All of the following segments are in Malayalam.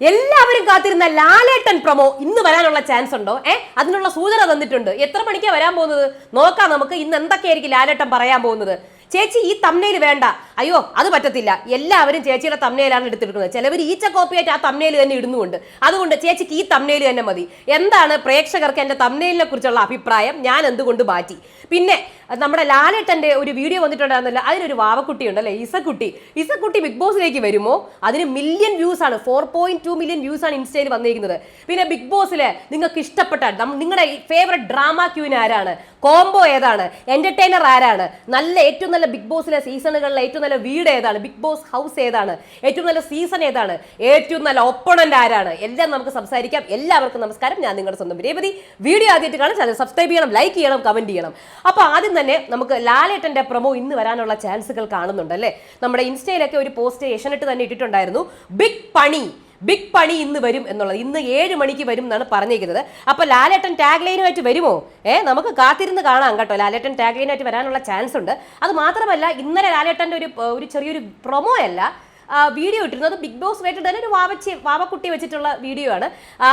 എല്ലാവരും കാത്തിരുന്ന ലാലേട്ടൻ പ്രമോ ഇന്ന് വരാനുള്ള ചാൻസ് ഉണ്ടോ? ഏ? അതിനുള്ള സൂചന തന്നിട്ടുണ്ട്. എത്ര മണിക്കാണ് വരാൻ പോകുന്നത്? നോക്കാം നമുക്ക് ഇന്ന് എന്തൊക്കെയായിരിക്കും ലാലേട്ടൻ പറയാൻ പോകുന്നത്. ചേച്ചി ഈ തമ്മനയിൽ വേണ്ട. അയ്യോ അത് പറ്റത്തില്ല. എല്ലാവരും ചേച്ചിയുടെ തമ്മനയിലാണ് എടുത്തിരിക്കുന്നത്. ചിലവർ ഈച്ച കോപ്പിയായിട്ട് ആ തമ്മനയിൽ തന്നെ ഇടുന്നുണ്ട് അതുകൊണ്ട് ചേച്ചിക്ക് ഈ തമ്മനയിൽ തന്നെ മതി. എന്താണ് പ്രേക്ഷകർക്ക് എന്റെ തമ്മനയിലിനെ കുറിച്ചുള്ള അഭിപ്രായം? ഞാൻ എന്തുകൊണ്ട് മാറ്റി? പിന്നെ നമ്മുടെ ലാലേട്ടന്റെ ഒരു വീഡിയോ വന്നിട്ടുണ്ടായിരുന്നല്ലോ. അതിനൊരു വാവക്കുട്ടി ഉണ്ടല്ലേ ഇസക്കുട്ടി. ഇസക്കുട്ടി ബിഗ് ബോസിലേക്ക് വരുമോ? അതിന് മില്യൺ വ്യൂസ് ആണ്. Four point two million views ആണ് ഇൻസ്റ്റയിൽ വന്നിരിക്കുന്നത്. പിന്നെ ബിഗ് ബോസിൽ നിങ്ങൾക്ക് ഇഷ്ടപ്പെട്ട നിങ്ങളുടെ ഫേവറേറ്റ് ഡ്രാമ ക്യൂൻ ആരാണ്? കോംബോ ഏതാണ്? എന്റർടൈനർ ആരാണ്? നല്ല ഏറ്റവും നല്ല ബിഗ് ബോസിലെ സീസണുകളിലെ ഏറ്റവും നല്ല വീട് ഏതാണ്? ബിഗ് ബോസ് ഹൗസ് ഏതാണ്? ഏറ്റവും നല്ല സീസൺ ഏതാണ്? ഏറ്റവും നല്ല ഒപ്പണന്റ് ആരാണ്? എല്ലാം നമുക്ക് സംസാരിക്കാം. എല്ലാവർക്കും നമസ്കാരം. ഞാൻ നിങ്ങളുടെ സ്വന്തം രേവതി. വീഡിയോ ആദ്യമായിട്ട് കാണാൻ ചാനൽ സബ്സ്ക്രൈബ് ചെയ്യണം ലൈക്ക് ചെയ്യണം കമന്റ് ചെയ്യണം. അപ്പോൾ ആദ്യം തന്നെ നമുക്ക് ലാലേട്ടന്റെ പ്രൊമോ ഇന്ന് വരാനുള്ള ചാൻസുകൾ കാണുന്നുണ്ട് അല്ലേ? നമ്മുടെ ഇൻസ്റ്റയിലൊക്കെ ഒരു പോസ്റ്റ് ഏഷ്യനെട്ട് തന്നെ ഇട്ടിട്ടുണ്ടായിരുന്നു. ബിഗ് പണി. ബിഗ് പണി ഇന്ന് വരും എന്നുള്ളത്. ഇന്ന് ഏഴ് മണിക്ക് വരും എന്നാണ് പറഞ്ഞിരിക്കുന്നത് അപ്പോൾ ലാലേട്ടൻ ടാഗ് ലൈനുമായിട്ട് വരുമോ? ഏ നമുക്ക് കാത്തിരുന്ന് കാണാം കേട്ടോ. ലാലേട്ടൻ ടാഗ് ലൈനായിട്ട് വരാനുള്ള ചാൻസ് ഉണ്ട്. അത് മാത്രമല്ല ഇന്നലെ ലാലേട്ടന്റെ ഒരു ഒരു ചെറിയൊരു പ്രൊമോ അല്ല. വീഡിയോ ഇട്ടിരുന്നത് ബിഗ് ബോസ് റിലേറ്റഡ് തന്നെ ഒരു വാവച്ചി വാവക്കുട്ടി വെച്ചിട്ടുള്ള വീഡിയോ ആണ്. ആ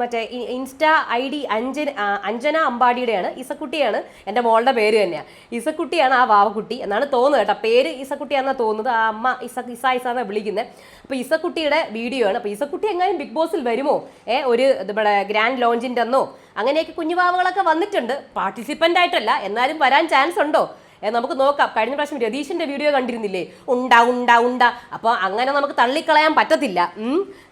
മറ്റേ insta I D Anjana Anjana അമ്പാടിയുടെയാണ് ഇസക്കുട്ടിയാണ് എന്റെ മോളുടെ പേര് തന്നെയാണ് ഇസക്കുട്ടിയാണ് ആ വാവക്കുട്ടി എന്നാണ് തോന്നുന്നത് കേട്ടോ. പേര് ഇസക്കുട്ടിയാണെന്ന് തോന്നുന്നത്. ആ അമ്മ ഇസ ഇസ ഇസ എന്നാണ് വിളിക്കുന്നത് അപ്പോൾ ഇസക്കുട്ടിയുടെ വീഡിയോ ആണ്. അപ്പോൾ ഇസക്കുട്ടി എങ്ങാനും ബിഗ് ബോസിൽ വരുമോ? ഏ ഒരു നമ്മുടെ ഗ്രാൻഡ് ലോഞ്ചിന്റെ അന്നോ? അങ്ങനെയൊക്കെ കുഞ്ഞുവാവകളൊക്കെ വന്നിട്ടുണ്ട്. പാർട്ടിസിപ്പന്റ് ആയിട്ടല്ല. എന്നാലും വരാൻ ചാൻസ് ഉണ്ടോ? നമുക്ക് നോക്കാം. കഴിഞ്ഞ പ്രാവശ്യം രതീഷിന്റെ വീഡിയോ കണ്ടിരുന്നില്ലേ? ഉണ്ടാ ഉണ്ടാ ഉണ്ടാ. അപ്പൊ അങ്ങനെ നമുക്ക് തള്ളിക്കളയാൻ പറ്റത്തില്ല.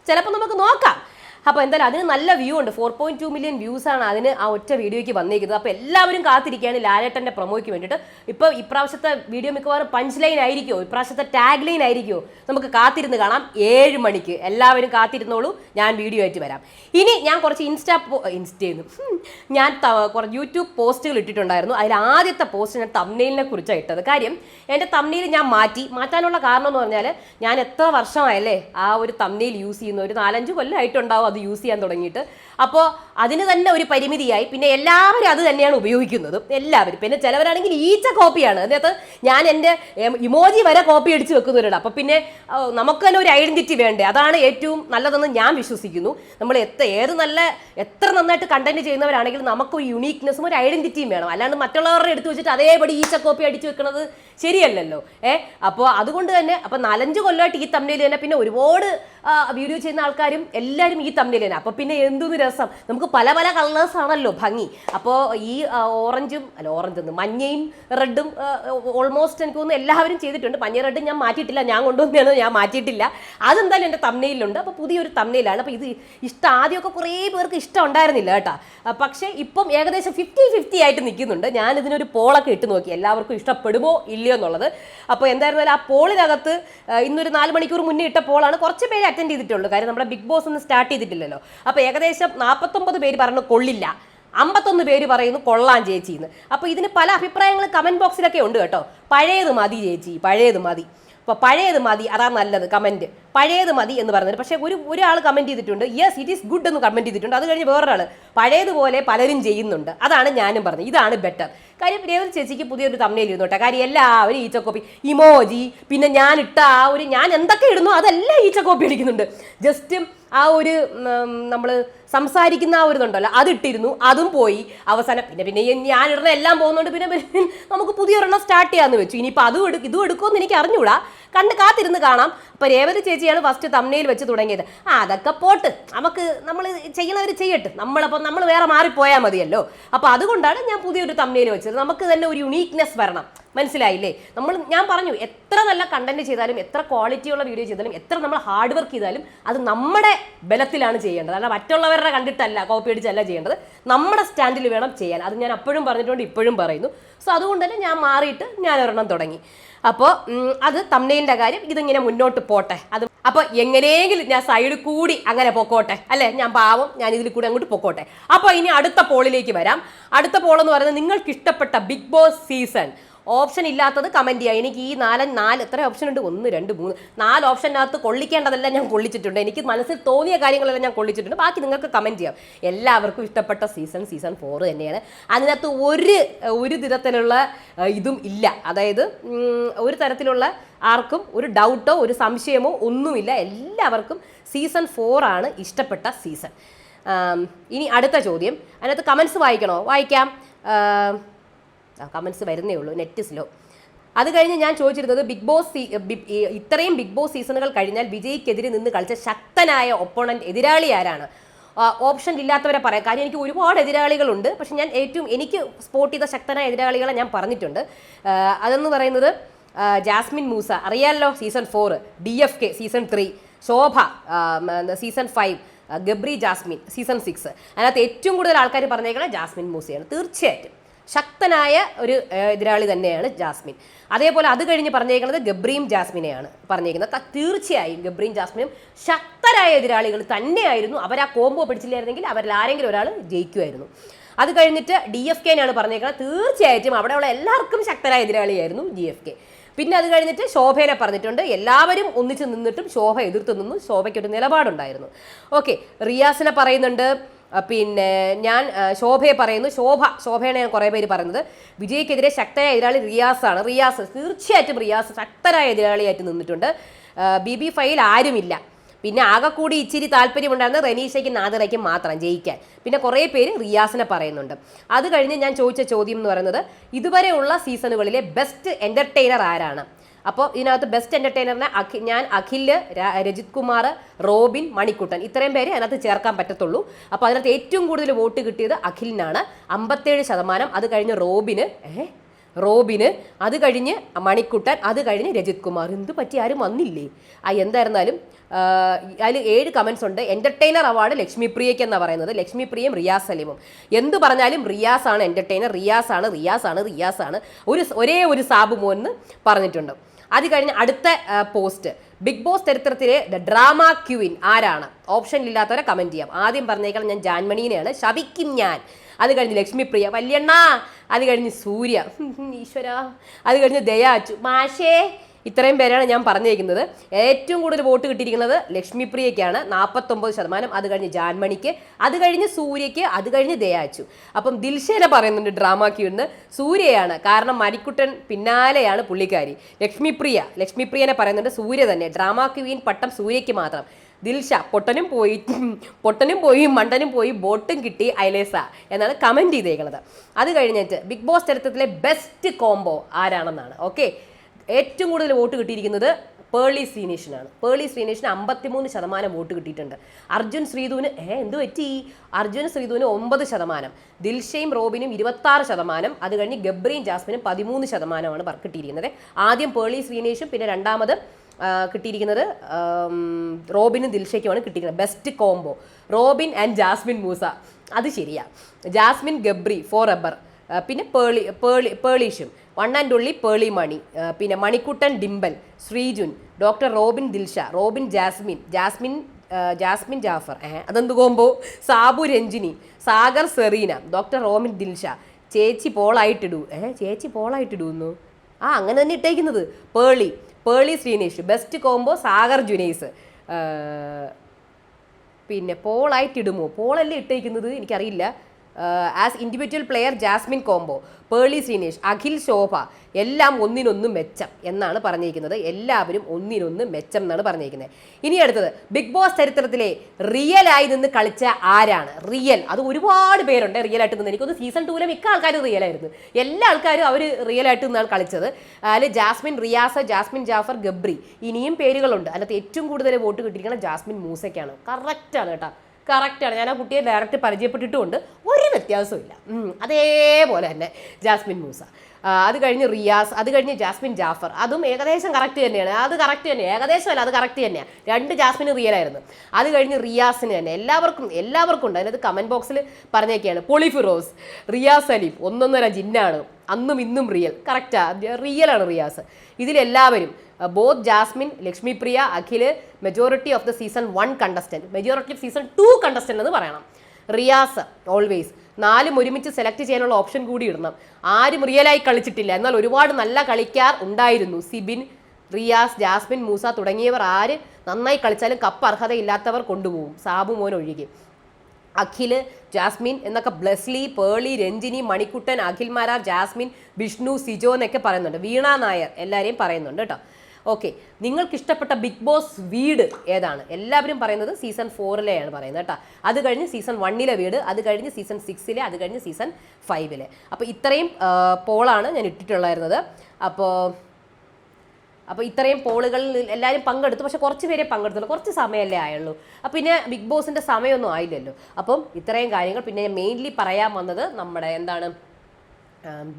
ചിലപ്പോൾ നമുക്ക് നോക്കാം. അപ്പോൾ എന്തായാലും അതിന് നല്ല വ്യൂ ഉണ്ട്. Four point two million views ആണ് അതിന് ആ ഒറ്റ വീഡിയോയ്ക്ക് വന്നിരിക്കുന്നത്. അപ്പോൾ എല്ലാവരും കാത്തിരിക്കുകയാണ് ലാലേട്ടന്റെ പ്രൊമോയ്ക്ക് വേണ്ടിയിട്ട്. ഇപ്പോൾ ഇപ്രാവശ്യത്തെ വീഡിയോ മിക്കവാറും പഞ്ച് ലൈൻ ആയിരിക്കുമോ ഇപ്രാവശ്യത്തെ ടാഗ് ലൈൻ ആയിരിക്കുമോ നമുക്ക് കാത്തിരുന്ന് കാണാം. ഏഴ് മണിക്ക്. എല്ലാവരും കാത്തിരുന്നോളൂ. ഞാൻ വീഡിയോ ആയിട്ട് വരാം. ഇനി ഞാൻ കുറച്ച് ഇൻസ്റ്റാ ഇൻസ്റ്റയിൽ ഞാൻ കുറച്ച് യൂട്യൂബ് പോസ്റ്റുകൾ ഇട്ടിട്ടുണ്ടായിരുന്നു. അതിൽ ആദ്യത്തെ പോസ്റ്റ് ഞാൻ തമ്നെയിലിനെ കുറിച്ചാണ് ഇട്ടത്. കാര്യം എന്റെ തമ്നെയിൽ ഞാൻ മാറ്റി. മാറ്റാനുള്ള കാരണം എന്ന് പറഞ്ഞാൽ ഞാൻ എത്ര വർഷമായല്ലേ ആ ഒരു തമ്നെയിൽ യൂസ് ചെയ്യുന്ന ഒരു നാലഞ്ച് കൊല്ലമായിട്ടുണ്ടാവും അത് യൂസ് ചെയ്യാൻ തുടങ്ങിയിട്ട് അപ്പോൾ അതിന് തന്നെ ഒരു പരിമിതിയായി. പിന്നെ എല്ലാവരും അത് തന്നെയാണ് ഉപയോഗിക്കുന്നത്. എല്ലാവരും. പിന്നെ ചിലവരാണെങ്കിൽ ഈച്ച കോപ്പിയാണ്. അതിനകത്ത് ഞാൻ എന്റെ ഇമോജി വരെ കോപ്പി അടിച്ച് വെക്കുന്നവരുണ്ട് അപ്പോൾ പിന്നെ നമുക്ക് തന്നെ ഒരു ഐഡന്റിറ്റി വേണ്ടേ? അതാണ് ഏറ്റവും നല്ലതെന്ന് ഞാൻ വിശ്വസിക്കുന്നു. നമ്മൾ എത്ര ഏത് നല്ല എത്ര നന്നായിട്ട് കണ്ടന്റ് ചെയ്യുന്നവരാണെങ്കിലും നമുക്ക് ഒരു യുണീക്നെസ്സും ഒരു ഐഡന്റിറ്റിയും വേണം. അല്ലാണ്ട് മറ്റുള്ളവരുടെ എടുത്ത് വെച്ചിട്ട് അതേപടി ഈച്ച കോപ്പി അടിച്ച് വെക്കുന്നത് ശരിയല്ലല്ലോ. ഏ? അപ്പോൾ അതുകൊണ്ട് തന്നെ അപ്പോൾ നാലഞ്ച് കൊല്ലമായിട്ട് ഈ തമ്മിൽ തന്നെ. പിന്നെ ഒരുപാട് വീഡിയോ ചെയ്യുന്ന ആൾക്കാരും എല്ലാവരും ഈ തമ്മിൽ തന്നെ. അപ്പോൾ പിന്നെ എന്തൊരു രസം. നമുക്ക് പല പല കളേഴ്സ് ആണല്ലോ ഭംഗി. അപ്പോൾ ഈ ഓറഞ്ചും അല്ല ഓറഞ്ച് മഞ്ഞയും റെഡും ഓൾമോസ്റ്റ് എനിക്ക് തോന്നുന്നു എല്ലാവരും ചെയ്തിട്ടുണ്ട്. മഞ്ഞ റെഡും ഞാൻ മാറ്റിയിട്ടില്ല. ഞാൻ കൊണ്ടുവന്നതാണ് ഞാൻ മാറ്റിയിട്ടില്ല. അതെന്തായാലും എന്റെ തമ്മയിലുണ്ട് അപ്പോൾ പുതിയൊരു തമ്മയിലാണ് അപ്പോൾ ഇത് ഇഷ്ടം ആദ്യമൊക്കെ കുറേ പേർക്ക് ഇഷ്ടം ഉണ്ടായിരുന്നില്ല കേട്ടോ. പക്ഷേ ഇപ്പം ഏകദേശം ഫിഫ്റ്റി ഫിഫ്റ്റി ആയിട്ട് നിൽക്കുന്നുണ്ട്. ഞാൻ ഇതിനൊരു പോളൊക്കെ ഇട്ട് നോക്കി. എല്ലാവർക്കും ഇഷ്ടപ്പെടുമോ ഇല്ലയോ എന്നുള്ളത്. അപ്പോൾ എന്തായിരുന്നാലും ആ പോളിനകത്ത് ഇന്നൊരു നാല് മണിക്കൂർ മുന്നേ ഇട്ട പോളാണ് കുറച്ച് പേര് അറ്റൻഡ് ചെയ്തിട്ടുള്ളൂ. കാര്യം നമ്മുടെ ബിഗ് ബോസ് ഒന്നും സ്റ്റാർട്ട് ചെയ്തിട്ടില്ലല്ലോ. അപ്പോൾ ഏകദേശം നാൽപ്പത്തൊമ്പത് പേര് പറഞ്ഞു കൊള്ളില്ല. അമ്പത്തൊന്ന് പേര് പറയുന്നു കൊള്ളാം ചേച്ചി എന്ന്. അപ്പോൾ ഇതിന് പല അഭിപ്രായങ്ങൾ കമന്റ് ബോക്സിലൊക്കെ ഉണ്ട് കേട്ടോ. പഴയത് മതി ചേച്ചി പഴയത് മതി. അപ്പോൾ പഴയത് മതി അതാ നല്ലത് കമന്റ് പഴയത് മതി എന്ന് പറഞ്ഞത്. പക്ഷേ ഒരു ഒരാൾ കമന്റ് ചെയ്തിട്ടുണ്ട്. യെസ് ഇറ്റ് ഈസ് ഗുഡ് എന്ന് കമന്റ് ചെയ്തിട്ടുണ്ട്. അത് കഴിഞ്ഞ് വേറൊരാൾ പഴയതുപോലെ പലരും ചെയ്യുന്നുണ്ട്. അതാണ് ഞാനും പറഞ്ഞത്. ഇതാണ് ബെറ്റർ കാര്യം രേവതി ചേച്ചിക്ക് പുതിയൊരു തമ്മിൽ ഇരുന്നോട്ടെ കാര്യം എല്ലാവരും ഈച്ചക്കോപ്പി ഇമോജി പിന്നെ ഞാൻ ഇട്ട ആ ഒരു ഞാൻ എന്തൊക്കെ ഇടുന്നു അതെല്ലാം ഈച്ചക്കോപ്പി അടിക്കുന്നുണ്ട്. ജസ്റ്റ് ആ ഒരു നമ്മൾ സംസാരിക്കുന്ന ആ ഒരു ഇതുണ്ടല്ലോ അതിട്ടിരുന്നു അതും പോയി. അവസാനം പിന്നെ പിന്നെ ഞാൻ ഇടുന്ന എല്ലാം പോകുന്നുണ്ട് പിന്നെ നമുക്ക് പുതിയൊരെണ്ണം സ്റ്റാർട്ട് ചെയ്യാന്ന് വെച്ചു. ഇനിയിപ്പോൾ അതും എടുക്കും ഇതും എടുക്കുമെന്ന് എനിക്ക് അറിഞ്ഞൂടാ. കണ്ട് കാത്തിരുന്ന് കാണാം. അപ്പോൾ രേവതി ചേച്ചിയാണ് ഫസ്റ്റ് തമ്മനയിൽ വെച്ച് തുടങ്ങിയത്. ആ അതൊക്കെ പോട്ട്. നമുക്ക് നമ്മൾ ചെയ്യണവർ ചെയ്യട്ടെ. നമ്മളപ്പോൾ നമ്മൾ വേറെ മാറിപ്പോയാൽ മതിയല്ലോ. അപ്പോൾ അതുകൊണ്ടാണ് ഞാൻ പുതിയൊരു തമ്മനയിൽ വെച്ചത്. നമുക്ക് തന്നെ ഒരു യുണീക്നെസ് വരണം. മനസ്സിലായില്ലേ? നമ്മൾ ഞാൻ പറഞ്ഞു എത്ര നല്ല കണ്ടന്റ് ചെയ്താലും എത്ര ക്വാളിറ്റിയുള്ള വീഡിയോ ചെയ്താലും എത്ര നമ്മൾ ഹാർഡ് വർക്ക് ചെയ്താലും അത് നമ്മുടെ ബലത്തിലാണ് ചെയ്യേണ്ടത്. അല്ല മറ്റുള്ളവരുടെ കണ്ടിട്ടല്ല കോപ്പി അടിച്ചല്ല ചെയ്യേണ്ടത്. നമ്മുടെ സ്റ്റാൻഡിൽ വേണം ചെയ്യാൻ. അത് ഞാൻ അപ്പോഴും പറഞ്ഞിട്ടുണ്ട് ഇപ്പോഴും പറയുന്നു. സോ അതുകൊണ്ട് തന്നെ ഞാൻ മാറിയിട്ട് ഞാൻ ഒരെണ്ണം തുടങ്ങി അപ്പോൾ അത് തമ്മനയിലിന്റെ കാര്യം ഇതിങ്ങനെ മുന്നോട്ട് പോട്ടെ. അത് അപ്പൊ എങ്ങനെയെങ്കിലും ഞാൻ സൈഡിൽ കൂടി അങ്ങനെ പൊക്കോട്ടെ. അല്ലെ? ഞാൻ പാവം ഞാൻ ഇതിൽ കൂടി അങ്ങോട്ട് പൊക്കോട്ടെ. അപ്പൊ ഇനി അടുത്ത പോളിലേക്ക് വരാം. അടുത്ത പോൾ എന്ന് പറയുന്നത് നിങ്ങൾക്ക് ഇഷ്ടപ്പെട്ട ബിഗ് ബോസ് സീസൺ ഓപ്ഷൻ ഇല്ലാത്തത് കമന്റ് ചെയ്യുക എനിക്ക് ഈ നാല് നാല് എത്ര ഓപ്ഷൻ ഉണ്ട്. ഒന്ന് രണ്ട് മൂന്ന്. നാല് ഓപ്ഷനകത്ത് കൊള്ളിക്കേണ്ടതെല്ലാം ഞാൻ കൊള്ളിച്ചിട്ടുണ്ട്. എനിക്ക് മനസ്സിൽ തോന്നിയ കാര്യങ്ങളെല്ലാം ഞാൻ കൊള്ളിച്ചിട്ടുണ്ട്. ബാക്കി നിങ്ങൾക്ക് കമന്റ് ചെയ്യാം. എല്ലാവർക്കും ഇഷ്ടപ്പെട്ട സീസൺ സീസൺ ഫോർ തന്നെയാണ്. അതിനകത്ത് ഒരു ഒരു തരത്തിലുള്ള ഇതും ഇല്ല. അതായത് ഒരു തരത്തിലുള്ള ആർക്കും ഒരു ഡൗട്ടോ ഒരു സംശയമോ ഒന്നുമില്ല. എല്ലാവർക്കും സീസൺ ഫോർ ആണ് ഇഷ്ടപ്പെട്ട സീസൺ ഇനി അടുത്ത ചോദ്യം. അതിനകത്ത് കമൻസ് വായിക്കണോ? വായിക്കാം. കമൻസ് വരുന്നേ ഉള്ളൂ നെറ്റിസിലോ അത് കഴിഞ്ഞ് ഞാൻ ചോദിച്ചിരുന്നത് ബിഗ് ബോസ് ഇത്രയും ബിഗ് ബോസ് സീസണുകൾ കഴിഞ്ഞാൽ വിജയ്ക്കെതിരെ നിന്ന് കളിച്ച ശക്തനായ ഒപ്പോണന്റ് എതിരാളി ആരാണ്? ഓപ്ഷൻ ഇല്ലാത്തവരെ പറയാം. കാര്യം എനിക്ക് ഒരുപാട് എതിരാളികളുണ്ട്. പക്ഷെ ഞാൻ ഏറ്റവും എനിക്ക് സ്പോട്ട് ചെയ്ത ശക്തനായ എതിരാളികളെ ഞാൻ പറഞ്ഞിട്ടുണ്ട്. അതെന്ന് പറയുന്നത് ജാസ്മിൻ മൂസ. അറിയാലോ season four D F K season three Shobha season five Gabri Jasmine season six അതിനകത്ത് ഏറ്റവും കൂടുതൽ ആൾക്കാർ പറഞ്ഞേക്കുന്നത് ജാസ്മിൻ മൂസയാണ്. തീർച്ചയായിട്ടും. ശക്തനായ ഒരു എതിരാളി തന്നെയാണ് ജാസ്മിൻ. അതേപോലെ അത് കഴിഞ്ഞ് പറഞ്ഞേക്കുന്നത് ഗബ്രീം ജാസ്മിനെയാണ് പറഞ്ഞേക്കുന്നത്. തീർച്ചയായും ഗബ്രീം ജാസ്മിനും ശക്തരായ എതിരാളികൾ തന്നെയായിരുന്നു. അവർ ആ കോംബോ പിടിച്ചില്ലായിരുന്നെങ്കിൽ അവരിൽ ആരെങ്കിലും ഒരാൾ ജയിക്കുമായിരുന്നു. അത് കഴിഞ്ഞിട്ട് ഡി എഫ് കെനാണ് പറഞ്ഞേക്കുന്നത്. തീർച്ചയായിട്ടും അവിടെയുള്ള എല്ലാവർക്കും ശക്തരായ എതിരാളിയായിരുന്നു ഡി എഫ് കെ. പിന്നെ അത് കഴിഞ്ഞിട്ട് ശോഭേനെ പറഞ്ഞിട്ടുണ്ട്. എല്ലാവരും ഒന്നിച്ച് നിന്നിട്ടും ശോഭ എതിർത്ത് നിന്നു. ശോഭയ്ക്കൊരു നിലപാടുണ്ടായിരുന്നു. ഓക്കെ റിയാസിനെ പറയുന്നുണ്ട്. പിന്നെ ഞാൻ ശോഭയെ പറയുന്നു. ശോഭ ശോഭയാണ് ഞാൻ കുറേ പേര് പറയുന്നത്. വിജയ്ക്കെതിരെ ശക്തരായ എതിരാളി റിയാസാണ്. റിയാസ് തീർച്ചയായിട്ടും റിയാസ് ശക്തരായ എതിരാളിയായിട്ട് നിന്നിട്ടുണ്ട്. ബി ബി ഫൈയിൽ ആരുമില്ല. പിന്നെ ആകെ കൂടി ഇച്ചിരി താല്പര്യമുണ്ടായിരുന്നത് റനീഷയ്ക്കും നാദിറയ്ക്കും മാത്രം ജയിക്കാൻ. പിന്നെ കുറേ പേര് റിയാസിനെ പറയുന്നുണ്ട്. അത് കഴിഞ്ഞ് ഞാൻ ചോദിച്ച ചോദ്യം എന്ന് പറയുന്നത് ഇതുവരെയുള്ള സീസണുകളിലെ ബെസ്റ്റ് എന്റർടൈനർ ആരാണ്? അപ്പോൾ ഇതിനകത്ത് ബെസ്റ്റ് എന്റർടൈനറിനെ അഖി ഞാൻ അഖിൽ രജിത് കുമാർ റോബിൻ മണിക്കുട്ടൻ ഇത്രയും പേര് അതിനകത്ത് ചേർക്കാൻ പറ്റത്തുള്ളൂ. അപ്പോൾ അതിനകത്ത് ഏറ്റവും കൂടുതൽ വോട്ട് കിട്ടിയത് അഖിലിനാണ്. അമ്പത്തേഴ് ശതമാനം അത് കഴിഞ്ഞ് റോബിന് ഏഹ്? റോബിന് അത് കഴിഞ്ഞ് മണിക്കുട്ടൻ അത് കഴിഞ്ഞ് രജിത് കുമാർ. എന്ത് പറ്റി? ആരും വന്നില്ലേ? ആ എന്തായിരുന്നാലും അതിൽ ഏഴ് കമൻസ് ഉണ്ട്. എന്റർടൈനർ അവാർഡ് ലക്ഷ്മി പ്രിയയ്ക്ക് എന്നാണ് പറയുന്നത്. ലക്ഷ്മി പ്രിയയും റിയാസ് സലീമും. എന്ത് പറഞ്ഞാലും റിയാസ് ആണ് എന്റർടൈനർ റിയാസ് ആണ് റിയാസ് ആണ് റിയാസ് ആണ് ഒരു ഒരേ ഒരു സാബു മോൻ പറഞ്ഞിട്ടുണ്ട്. അത് കഴിഞ്ഞ് അടുത്ത പോസ്റ്റ്. ബിഗ് ബോസ് ചരിത്രത്തിലെ ദ ഡ്രാമ ക്യൂവിൻ ആരാണ്? ഓപ്ഷൻ ഇല്ലാത്തവരെ കമന്റ് ചെയ്യാം. ആദ്യം പറഞ്ഞേക്കണം ഞാൻ ജാൻമണീനെയാണ്. ശവിക്കും ഞാൻ. അത് കഴിഞ്ഞ് ലക്ഷ്മിപ്രിയ വല്യണ്ണ. അത് കഴിഞ്ഞ് സൂര്യ. ഈശ്വര. അത് കഴിഞ്ഞ് ദയാച്ചു മാഷേ ഇത്രയും പേരാണ് ഞാൻ പറഞ്ഞിരിക്കുന്നത് ഏറ്റവും കൂടുതൽ വോട്ട് കിട്ടിയിരിക്കുന്നത് ലക്ഷ്മിപ്രിയയ്ക്കാണ് നാൽപ്പത്തൊമ്പത് ശതമാനം. അത് കഴിഞ്ഞ് ജാൻമണിക്ക് അത് കഴിഞ്ഞ് സൂര്യയ്ക്ക് അത് കഴിഞ്ഞ് ദയാച്ചു. അപ്പം ദിൽഷേനെ പറയുന്നുണ്ട് ഡ്രാമ ക്യൂന്ന് സൂര്യയാണ് കാരണം മരിക്കുട്ടൻ പിന്നാലെയാണ് പുള്ളിക്കാരി. ലക്ഷ്മിപ്രിയ ലക്ഷ്മിപ്രിയനെ പറയുന്നുണ്ട് സൂര്യ തന്നെ. ഡ്രാമ ക്യൂവിൻ പട്ടം സൂര്യയ്ക്ക് മാത്രം. ദിൽഷ പൊട്ടനും പോയി പൊട്ടനും പോയി മണ്ടനും പോയി ബോട്ടും കിട്ടി ഐലേസ എന്നാണ് കമന്റ് ചെയ്തേക്കുന്നത്. അത് കഴിഞ്ഞിട്ട് ബിഗ് ബോസ് ചരിത്രത്തിലെ ബെസ്റ്റ് കോംബോ ആരാണെന്നാണ്. ഓക്കെ? ഏറ്റവും കൂടുതൽ വോട്ട് കിട്ടിയിരിക്കുന്നത് പേളി ശ്രീനേഷിനാണ്. പേളി ശ്രീനേഷിന് അമ്പത്തിമൂന്ന് ശതമാനം വോട്ട് കിട്ടിയിട്ടുണ്ട്. അർജുൻ ശ്രീധുവിന് ഏ എന്ത് പറ്റി? അർജുൻ ശ്രീധുവിന് ഒമ്പത് ശതമാനം ദിൽഷയും റോബിനും ഇരുപത്താറ് ശതമാനം അത് കഴിഞ്ഞ് ഗബ്രിയും ജാസ്മിനും പതിമൂന്ന് ശതമാനമാണ് കിട്ടിയിരിക്കുന്നത്. ആദ്യം പേളി ശ്രീനേഷും പിന്നെ രണ്ടാമത് കിട്ടിയിരിക്കുന്നത് റോബിനും ദിൽഷയ്ക്കുമാണ് കിട്ടിയിരിക്കുന്നത്. Best combo Robin and Jasmine Moosa. അത് ശരിയാ. ജാസ്മിൻ ഗബ്രി ഫോർ റബ്ബർ പിന്നെ പേളി പേളി പേളീഷും. വൺ ആൻഡ് ഉള്ളി പേളി മണി പിന്നെ Manikuttan Dimpal Sreejun doctor Robin Dilsha Robin Jasmine Jasmine Jasmine Jafar. അതെന്ത് കോമ്പോ സാബു രഞ്ജിനി സാഗർ സെറീന ഡോക്ടർ റോമിൻ ദിൽഷ. ചേച്ചി പോളായിട്ടിടൂ. ഏ ചേച്ചി പോളായിട്ടിടൂന്നു. ആ അങ്ങനെ തന്നെ ഇട്ടേക്കുന്നത്. Pearle Pearle Sreenesh. Best combo Sagar Junaiz. പിന്നെ പോളായിട്ടിടുമോ? പോളല്ലേ ഇട്ടേക്കുന്നത് എനിക്കറിയില്ല. As individual player Jasmine combo Pearle Srinish Akhil Shobha എല്ലാം ഒന്നിനൊന്ന് മെച്ചം എന്നാണ് പറഞ്ഞിരിക്കുന്നത്. എല്ലാവരും ഒന്നിനൊന്ന് മെച്ചം എന്നാണ് പറഞ്ഞിരിക്കുന്നത്. ഇനി അടുത്തത് ബിഗ് ബോസ് ചരിത്രത്തിലെ റിയൽ ആയി നിന്ന് കളിച്ച ആരാണ്? റിയൽ അത് ഒരുപാട് പേരുണ്ട് റിയൽ ആയിട്ട് നിന്ന്. എനിക്കൊന്ന് സീസൺ ടൂവിലെ മിക്ക ആൾക്കാരും റിയൽ ആയിരുന്നു. എല്ലാ ആൾക്കാരും അവർ റിയൽ ആയിട്ട് നിന്നാണ് കളിച്ചത്. അതിൽ ജാസ്മിൻ റിയാസ ജാസ്മിൻ ജാഫർ ഗബ്രി ഇനിയും പേരുകളുണ്ട്. അതിനകത്ത് ഏറ്റവും കൂടുതൽ വോട്ട് കിട്ടിയിരിക്കുന്നത് ജാസ്മിൻ മൂസയ്ക്കാണ് കറക്റ്റാണ് കേട്ടോ. കറക്റ്റാണ് ഞാൻ ആ കുട്ടിയെ ഡയറക്റ്റ് പരിചയപ്പെട്ടിട്ടുമുണ്ട്. ഒരു വ്യത്യാസമില്ല ഇല്ല അതേപോലെ തന്നെ ജാസ്മിൻ മൂസ. അത് കഴിഞ്ഞ് റിയാസ് അത് കഴിഞ്ഞ് ജാസ്മിൻ ജാഫർ. അതും ഏകദേശം കറക്റ്റ് തന്നെയാണ്. അത് കറക്റ്റ് തന്നെ. ഏകദേശം അല്ല അത് കറക്റ്റ് തന്നെയാണ് രണ്ട് ജാസ്മിൻ റിയൽ ആയിരുന്നു. അത് കഴിഞ്ഞ് റിയാസിന് തന്നെ. എല്ലാവർക്കും എല്ലാവർക്കും ഉണ്ട്. അതിനകത്ത് കമന്റ് ബോക്സിൽ പറഞ്ഞേക്കെയാണ്. പൊളിഫിറോസ് റിയാസ് അലീഫ് ഒന്നൊന്നര ജിന്നാണ്. അന്നും ഇന്നും റിയൽ കറക്റ്റാ റിയലാണ് Riyas. ഇതിലെല്ലാവരും both Jasmine Lakshmi Priya Akhil majority of the season one contestant majority of season two contestant എന്ന് പറയണം. റിയാസ് ഓൾവേസ് നാലും ഒരുമിച്ച് സെലക്ട് ചെയ്യാനുള്ള ഓപ്ഷൻ കൂടി ഇടണം. ആരും റിയലായി കളിച്ചിട്ടില്ല. എന്നാൽ ഒരുപാട് നല്ല കളിക്കാർ ഉണ്ടായിരുന്നു. സിബിൻ റിയാസ് ജാസ്മിൻ മൂസ തുടങ്ങിയവർ ആര് നന്നായി കളിച്ചാലും കപ്പ് അർഹതയില്ലാത്തവർ കൊണ്ടുപോകും. സാബു മോൻ ഒഴികെ. അഖിൽ ജാസ്മിൻ എന്നൊക്കെ ബ്ലെസ്ലി പേളി രഞ്ജിനി മണിക്കുട്ടൻ അഖിൽ മാരാർ ജാസ്മിൻ വിഷ്ണു സിജോ എന്നൊക്കെ പറയുന്നുണ്ട്. വീണ നായർ എല്ലാവരെയും പറയുന്നുണ്ട് കേട്ടോ. ഓക്കെ. നിങ്ങൾക്ക് ഇഷ്ടപ്പെട്ട ബിഗ് ബോസ് വീട് ഏതാണ്? എല്ലാവരും പറയുന്നത് സീസൺ ഫോറിലെയാണ് പറയുന്നത് കേട്ടോ. അത് കഴിഞ്ഞ് സീസൺ വണ്ണിലെ വീട് അത് കഴിഞ്ഞ് സീസൺ സിക്സിലെ അത് കഴിഞ്ഞ് സീസൺ ഫൈവിലെ. അപ്പോൾ ഇത്രയും പോളാണ് ഞാൻ ഇട്ടിട്ടുള്ളായിരുന്നത്. അപ്പോൾ അപ്പോൾ ഇത്രയും പോളുകളിൽ എല്ലാവരും പങ്കെടുത്തു. പക്ഷേ കുറച്ച് പേരെ പങ്കെടുത്തുള്ളൂ. കുറച്ച് സമയമല്ലേ ആയുള്ളൂ. അപ്പം പിന്നെ ബിഗ് ബോസിന്റെ സമയമൊന്നും ആയില്ലല്ലോ. അപ്പം ഇത്രയും കാര്യങ്ങൾ പിന്നെ മെയിൻലി പറയാൻ വന്നത് നമ്മുടെ എന്താണ്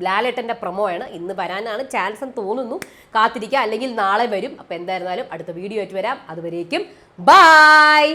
ലാലേട്ടന്റെ ആണ്. ഇന്ന് വരാനാണ് ചാൻസ് എന്ന് തോന്നുന്നു. കാത്തിരിക്കുക അല്ലെങ്കിൽ നാളെ വരും. അപ്പോൾ എന്തായിരുന്നാലും അടുത്ത വീഡിയോ ആയിട്ട് വരാം. അതുവരേക്കും ബായ്